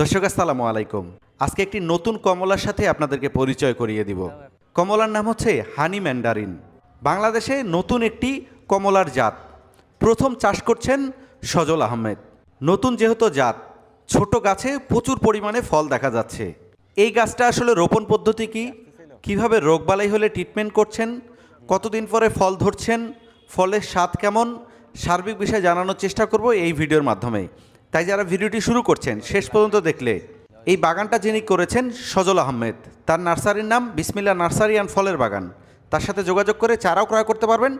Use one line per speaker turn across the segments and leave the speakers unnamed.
দর্শক, আসসালামু আলাইকুম। আজকে একটি নতুন কমলার সাথে আপনাদেরকে পরিচয় করিয়ে দিব। কমলার নাম হচ্ছে হানি ম্যান্ডারিন। বাংলাদেশে নতুন একটি কমলার জাত। প্রথম চাষ করছেন সজল আহমেদ। নতুন যেহেতু জাত, ছোট গাছে প্রচুর পরিমাণে ফল দেখা যাচ্ছে। এই গাছটা আসলে রোপণ পদ্ধতি কি? কীভাবে রোগবালাই হলে ট্রিটমেন্ট করছেন? কতদিন পরে ফল ধরছেন? ফলের স্বাদ কেমন? সার্বিক বিষয়ে জানানোর চেষ্টা করব এই ভিডিওর মাধ্যমে। তাই যারা ভিডিওটি শুরু করছেন শেষ পর্যন্ত দেখলে এই বাগানটা যিনি করেছেন সজল আহমেদ। তার নার্সারির নাম বিসমিল্লা নার্সারি অ্যান্ড ফলের বাগান। তার সাথে যোগাযোগ করে চারাও ক্রয় করতে পারবেন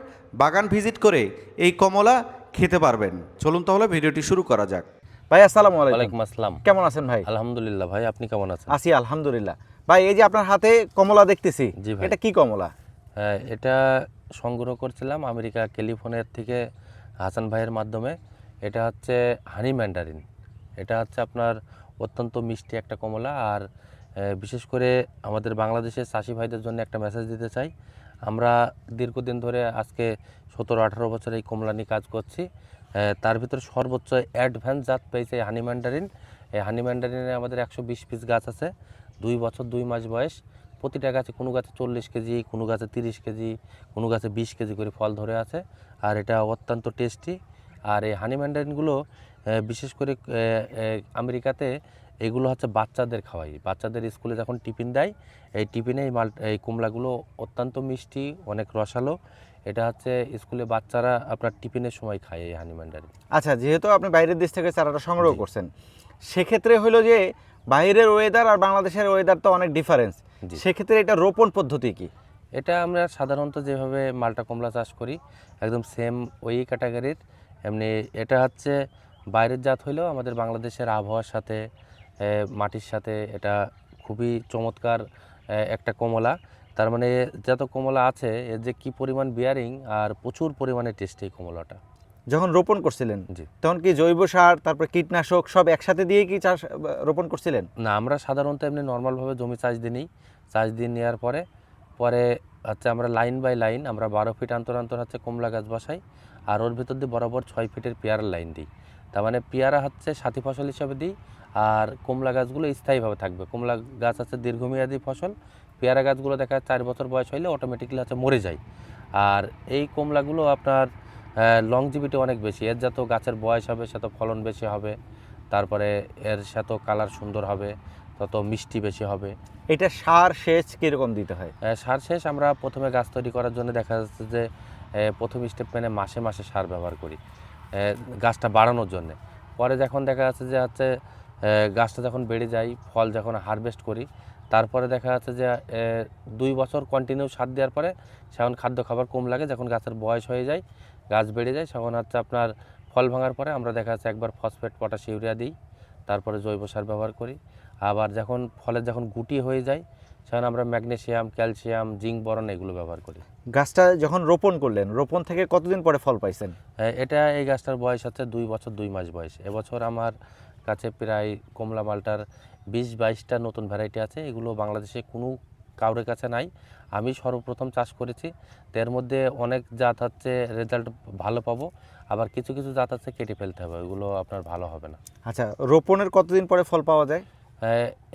বাগান ভিজিট করে এই কমলা খেতে পারবেন। চলুন তাহলে ভিডিওটি শুরু করা যাক। ভাই আসসালামু আলাইকুম।
আসসালাম।
কেমন আছেন ভাই?
আলহামদুলিল্লাহ ভাই আপনি কেমন আছেন?
আছি আলহামদুলিল্লাহ। ভাই এই যে আপনার হাতে কমলা দেখতেছি
জি ভাই।
এটা কি কমলা?
হ্যাঁ এটা সংগ্রহ করছিলাম আমেরিকা ক্যালিফোর্নিয়ার থেকে হাসান ভাইয়ের মাধ্যমে। এটা হচ্ছে হানি ম্যান্ডারিন। এটা হচ্ছে আপনার অত্যন্ত মিষ্টি একটা কমলা আর বিশেষ করে আমাদের বাংলাদেশের চাষি ভাইদের জন্য একটা মেসেজ দিতে চাই। আমরা দীর্ঘদিন ধরে আজকে সতেরো, আঠারো বছর এই কমলা নিয়ে কাজ করছি। তার ভিতরে সর্বোচ্চ অ্যাডভান্স জাত পেয়েছে হানি ম্যান্ডারিন। এই হানি ম্যান্ডারিনে আমাদের একশো বিশ পিস গাছ আছে। দুই বছর, দুই মাস বয়স। প্রতিটা গাছে কোনো গাছে চল্লিশ কেজি, কোনো গাছে তিরিশ কেজি, কোনো গাছে বিশ কেজি করে ফল ধরে আছে। আর এটা অত্যন্ত টেস্টি আর এই হানি ম্যান্ডারিনগুলো বিশেষ করে আমেরিকাতে এগুলো হচ্ছে বাচ্চাদের খাওয়াই। বাচ্চাদের স্কুলে যখন টিফিন দেয় এই টিফিনে এই মাল এই কুমড়াগুলো অত্যন্ত মিষ্টি অনেক রসালো। এটা হচ্ছে স্কুলে বাচ্চারা আপনার টিফিনের সময় খায় এই হানি ম্যান্ডারিন
আচ্ছা যেহেতু আপনি বাইরের দেশ থেকে চারাটা সংগ্রহ করছেন সেক্ষেত্রে হলো যে বাইরের ওয়েদার আর বাংলাদেশের ওয়েদার তো অনেক ডিফারেন্স। সেক্ষেত্রে এটা রোপণ পদ্ধতি কি?
এটা আমরা সাধারণত যেভাবে মালটা কমলা চাষ করি একদম সেম ওই ক্যাটাগরির এমনি এটা হচ্ছে বাইরের জাত হইলেও আমাদের বাংলাদেশের আবহাওয়ার সাথে মাটির সাথে এটা খুবই চমৎকার একটা কমলা। তার মানে যত কমলা আছে এর যে কি পরিমাণ বিয়ারিং আর প্রচুর পরিমাণে টেস্টি এই কমলাটা।
যখন রোপণ করছিলেন
জি।
তখন কি জৈব সার তারপর কীটনাশক সব একসাথে দিয়ে কি চাষ রোপণ করছিলেন?
না আমরা সাধারণত এমনি নর্মালভাবে জমি চাষ দিই নিই। চাষ দিয়ে নেওয়ার পরে পরে হচ্ছে আমরা লাইন বাই লাইন আমরা বারো ফিট অন্তর অন্তর হচ্ছে কমলা গাছ বসাই। আর ওর ভিতর দিয়ে বরাবর ছয় ফিটের পেয়ারার লাইন দিই। তার মানে পেয়ারা হচ্ছে সাথী ফসল হিসাবে দিই আর কমলা গাছগুলো স্থায়ীভাবে থাকবে। কমলা গাছ আছে দীর্ঘমেয়াদী ফসল পেয়ারা গাছগুলো দেখা যায় চার বছর বয়স হইলে অটোমেটিকলি হচ্ছে মরে যায়। আর এই কমলাগুলো আপনার লংজিভিটি অনেক বেশি। এর যত গাছের বয়স হবে সে তো ফলন বেশি হবে তারপরে এর সাথে কালার সুন্দর হবে তত মিষ্টি বেশি হবে।
এটা সার সেচ কীরকম দিতে হয়?
সার শেষ আমরা প্রথমে গাছ তৈরি করার জন্য দেখা যাচ্ছে যে প্রথম স্টেপ মানে মাসে মাসে সার ব্যবহার করি। গাছটা বাড়ানোর জন্য। পরে যখন দেখা যাচ্ছে যে হচ্ছে গাছটা যখন বেড়ে যায়, ফল যখন হারভেস্ট করি, তারপরে দেখা যাচ্ছে যে দুই বছর কন্টিনিউ সার দেওয়ার পরে সেখন খাদ্য খাবার কম লাগে, যখন গাছের বয়স হয়ে যায়, গাছ বেড়ে যায় তখন হচ্ছে আপনার ফল ভাঙার পরে আমরা দেখা যাচ্ছে একবার ফসফেট পটাশ ইউরিয়া দিই, তারপরে জৈব সার ব্যবহার করি। আবার যখন ফলের যখন গুটি হয়ে যায় সেখানে আমরা ম্যাগনেশিয়াম ক্যালসিয়াম জিঙ্ক বরন এগুলো ব্যবহার করি।
গাছটা যখন রোপণ করলেন রোপণ থেকে কতদিন পরে ফল পাইছেন?
হ্যাঁ, এটা এই গাছটার বয়স হচ্ছে দুই বছর দুই মাস বয়স। এবছর আমার কাছে প্রায় কমলা মালটার বিশ বাইশটা নতুন ভ্যারাইটি আছে এগুলো বাংলাদেশে কোনো কাউরের কাছে নাই। আমি সর্বপ্রথম চাষ করেছি এর মধ্যে অনেক জাত হচ্ছে রেজাল্ট ভালো পাবো আবার কিছু কিছু জাত আছে কেটে ফেলতে হবে ওইগুলো আপনার ভালো হবে না।
আচ্ছা রোপণের কতদিন পরে ফল পাওয়া যায়?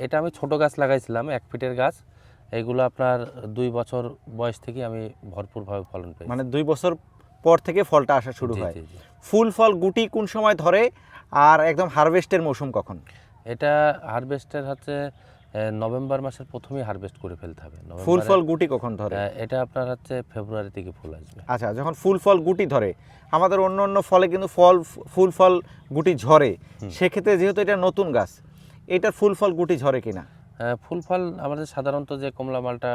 এটা আমি ছোট গাছ লাগাইছিলাম এক ফিটের গাছ। এগুলো আপনার দুই বছর বয়স থেকে আমি ভরপুরভাবে ফলন পাই
মানে দুই বছর পর থেকে ফলটা আসা শুরু হয়। ফুল ফল গুটি কোন সময় ধরে আর একদম হারভেস্টের মৌসুম কখন?
এটা হারভেস্টের হচ্ছে নভেম্বর মাসের প্রথমেই হারভেস্ট করে ফেলতে হবে।
ফুল ফল গুটি কখন ধরে?
এটা আপনার হচ্ছে ফেব্রুয়ারি থেকে ফুল আসবে।
আচ্ছা যখন ফুল ফল গুটি ধরে আমাদের অন্য অন্য ফলে কিন্তু ফল ফুল ফল গুটি ঝরে। সেক্ষেত্রে যেহেতু এটা নতুন গাছ এটার ফুল ফল গুটি ঝরে কিনা?
আহ, ফুল ফল আমাদের সাধারণত যে কমলা মালটা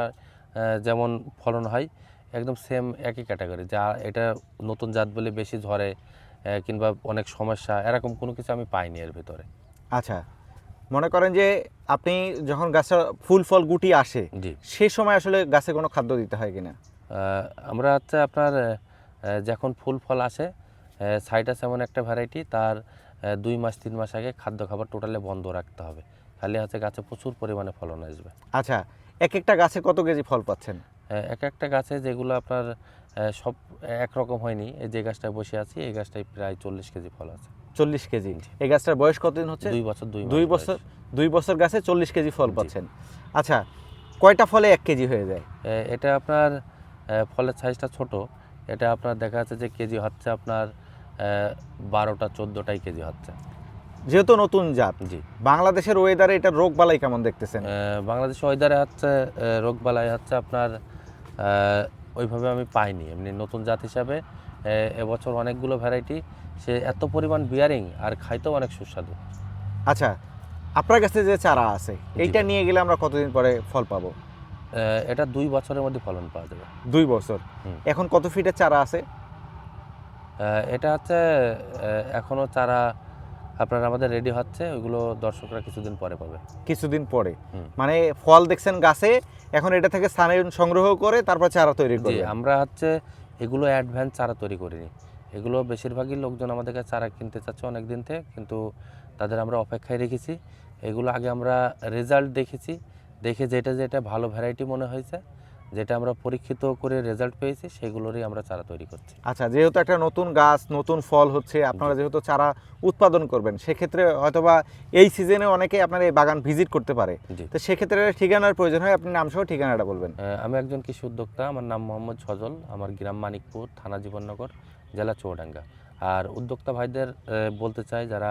যেমন ফলন হয় একদম সেম একই ক্যাটাগরি যা এটা নতুন জাত বলে বেশি ঝরে কিংবা অনেক সমস্যা এরকম কোনো কিছু আমি পাইনি এর ভিতরে।
আচ্ছা মনে করেন যে আপনি যখন গাছটা ফুল ফল গুটি আসে
জি।
সে সময় আসলে গাছে কোনো খাদ্য দিতে হয় কিনা?
আমরা হচ্ছে আপনার যখন ফুল ফল আসে সাইটাস এমন একটা ভ্যারাইটি তার দুই মাস তিন মাস আগে খাদ্য খাবার টোটালি বন্ধ রাখতে হবে। খালি হচ্ছে গাছে প্রচুর পরিমাণে ফলন আসবে।
আচ্ছা এক একটা গাছে কত কেজি ফল পাচ্ছেন?
এক একটা গাছে যেগুলো আপনার সব একরকম হয়নি এই যে গাছটায় বসে আছি এই গাছটায় প্রায় চল্লিশ কেজি ফল আছে।
চল্লিশ কেজি। এই গাছটার বয়স কতদিন হচ্ছে?
দুই বছর দুই
দুই বছর দুই বছর গাছে চল্লিশ কেজি ফল পাচ্ছেন। আচ্ছা কয়টা ফলে এক কেজি হয়ে যায়?
এটা আপনার ফলের সাইজটা ছোট। এটা আপনার দেখা যাচ্ছে যে কেজি হচ্ছে আপনার বারোটা চোদ্দোটাই কেজি হচ্ছে।
যেহেতু নতুন জাত
জি।
বাংলাদেশের ওয়েদারে এটা রোগ বালাই কেমন দেখতেছেন?
বাংলাদেশ ওয়েদারে হচ্ছে রোগ বালাই হচ্ছে আপনার ওইভাবে আমি পাইনি। এমনি নতুন জাত হিসাবে এবছর অনেকগুলো ভ্যারাইটি সে এত পরিমাণ বিয়ারিং আর খাইতেও অনেক সুস্বাদু।
আচ্ছা আপনার কাছে যে চারা আছে এইটা নিয়ে গেলে আমরা কতদিন পরে ফল পাবো?
এটা দুই বছরের মধ্যে ফলন পাওয়া যাবে।
দুই বছর। এখন কত ফিটের চারা আছে?
এটা হচ্ছে এ, এখনও চারা আপনার আমাদের রেডি হচ্ছে ওইগুলো দর্শকরা কিছুদিন পরে পাবে।
কিছুদিন পরে। মানে ফল দেখছেন গাছে এখন এটা থেকে স্থানে সংগ্রহ করে তারপর চারা তৈরি
জি
করবে
আমরা হচ্ছে এগুলো অ্যাডভান্স চারা তৈরি করিনি। এগুলো বেশিরভাগই লোকজন আমাদের কাছে চারা কিনতে চাচ্ছে অনেক দিন থেকে কিন্তু তাদের আমরা অপেক্ষায় রেখেছি। এগুলো আগে আমরা রেজাল্ট দেখেছি দেখে যেটা যেটা ভালো ভ্যারাইটি মনে হয়েছে যেটা আমরা পরীক্ষিত করে রেজাল্ট পেয়েছি সেগুলোরই আমরা চারা তৈরি করছি।
আচ্ছা যেহেতু একটা নতুন গাছ নতুন ফল হচ্ছে আপনারা যেহেতু চারা উৎপাদন করবেন সেক্ষেত্রে হয়তোবা এই সিজনে অনেকে আপনার এই বাগান ভিজিট করতে পারে। তো সেক্ষেত্রে ঠিকানার প্রয়োজন হয় আপনি নাম সহ ঠিকানাটা বলবেন।
আমি একজন কৃষি উদ্যোক্তা আমার নাম মোহাম্মদ সজল আমার গ্রাম মানিকপুর থানা জীবননগর জেলা চৌডাঙ্গা। আর উদ্যোক্তা ভাইদের বলতে চাই যারা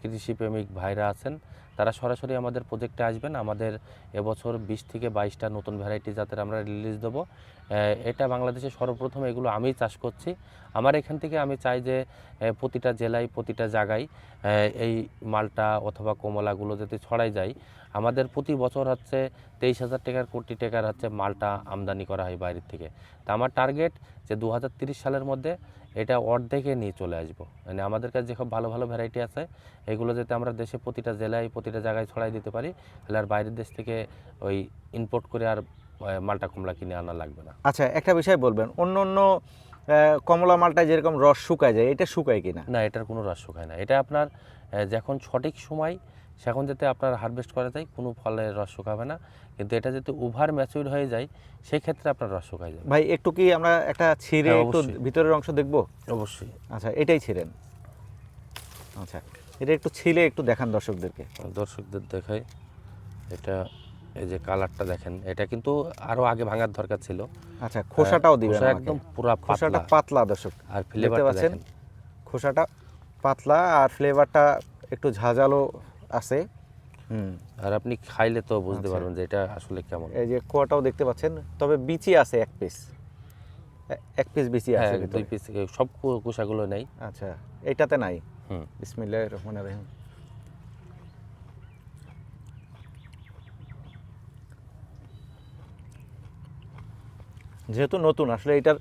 কৃষিপ্রেমিক ভাইরা আছেন, তারা সরাসরি আমাদের প্রজেক্টে আসবেন। আমাদের এবছর বিশ থেকে বাইশটা নতুন ভ্যারাইটি জাতের আমরা রিলিজ দেবো। এটা বাংলাদেশে সর্বপ্রথম এগুলো আমিই চাষ করছি। আমার এখান থেকে আমি চাই যে প্রতিটা জেলায় প্রতিটা জায়গায় এই মালটা অথবা কমলাগুলো যাতে ছড়াই যায়। আমাদের প্রতি বছর হচ্ছে তেইশ হাজার টাকার কোটি টাকার হচ্ছে মালটা আমদানি করা হয় বাইরের থেকে। তা আমার টার্গেট যে দু সালের মধ্যে এটা অর্ধেকে নিয়ে চলে আসব। মানে আমাদের কাছে যেসব ভালো ভালো ভ্যারাইটি আছে এগুলো যাতে আমরা দেশে প্রতিটা জেলায় প্রতিটা জায়গায় ছড়াই দিতে পারি তাহলে আর বাইরের দেশ থেকে ওই ইম্পোর্ট করে আর মালটা কমলা কিনে আনা লাগবে না।
আচ্ছা একটা বিষয় বলবেন অন্য অন্য কমলা মালটায় যেরকম রস শুকায় যায় এটা শুকায় কিনা?
না এটার কোনো রস শুকায় না। এটা আপনার যখন সঠিক সময় সেখন যাতে আপনার হারভেস্ট করা যায় কোনো ফলের রস শুকাবে না। কিন্তু এটা যাতে ওভার ম্যাচিউর হয়ে যায় সেই ক্ষেত্রে আপনার রস শুকায় যাবে।
ভাই একটু কি আমরা একটা ছিঁড়ে
হ্যাঁ,
একটু ভিতরের অংশ দেখব?
অবশ্যই।
আচ্ছা এটাই ছিঁড়েন। আচ্ছা এটা একটু ছিলে একটু দেখান দর্শকদেরকে।
দর্শকদের দেখাই। এটা এই যে কালারটা দেখেন এটা কিন্তু আরও আগে ভাঙার দরকার ছিল।
আচ্ছা খোসাটাও দিবেন
একদম পুরো
খোসাটা
পাতলা
দর্শক
আর ফ্লেভারটা দেখেন।
খোসাটা পাতলা আর ফ্লেভারটা একটু ঝাঁঝালো আছে। হুম
আর আপনি খাইলে তো বুঝতে
আচ্ছা।
পারবেন যে এটা আসলে কেমন।
এই যে কোয়াটাও দেখতে পাচ্ছেন তবে বিচি আছে এক পিস এক পিস বিচি
হ্যাঁ
আছে
দুই পিস সব কু- কুসাগুলো নেই।
আচ্ছা এইটাতে নাই।
হুম।
বিসমিল্লাহির রহমানির রহিম। যেহেতু নতুন আসলে এটার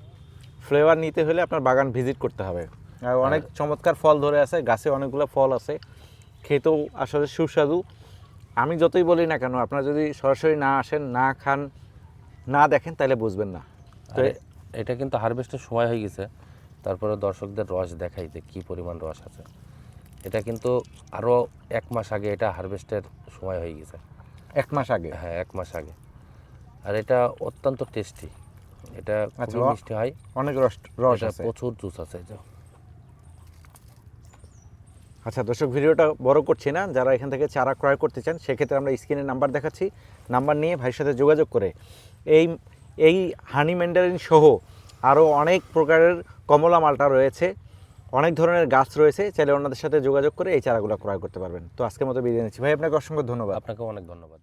ফ্লেভার নিতে হলে আপনার বাগান ভিজিট করতে হবে। আর অনেক চমৎকার ফল ধরে আছে গাছে অনেকগুলো ফল আছে। খেতেও আসলে সুস্বাদু। আমি যতই বলি না কেন আপনারা যদি সরাসরি না আসেন না খান না দেখেন তাহলে বুঝবেন না। তো
এটা কিন্তু হারভেস্টের সময় হয়ে গেছে। তারপরে দর্শকদের রস দেখাই যে কী পরিমাণ রস আছে। এটা কিন্তু আরও এক মাস আগে এটা হারভেস্টের সময় হয়ে গেছে।
এক মাস আগে?
হ্যাঁ এক মাস আগে। আর এটা অত্যন্ত টেস্টি এটা
আচ্ছা,
খুবই মিষ্টি হয়।
অনেক রস রস আছে।
প্রচুর জুস আছে।
আচ্ছা দর্শক, ভিডিওটা বড় করছি না। যারা এখান থেকে চারা ক্রয় করতে চান, সেক্ষেত্রে আমরা স্ক্রিনে নাম্বার দেখাচ্ছি। নাম্বার নিয়ে ভাইয়ের সাথে যোগাযোগ করে এই এই হানি ম্যান্ডারিন সহ আরও অনেক প্রকারের কমলা মালটা রয়েছে। অনেক ধরনের গাছ রয়েছে। চাইলে ওনাদের সাথে যোগাযোগ করে এই চারাগুলো ক্রয় করতে পারবেন। তো আজকের মতো বিদায় নিচ্ছি। ভাই, আপনাকে অসংখ্য ধন্যবাদ।
আপনাকে অনেক ধন্যবাদ।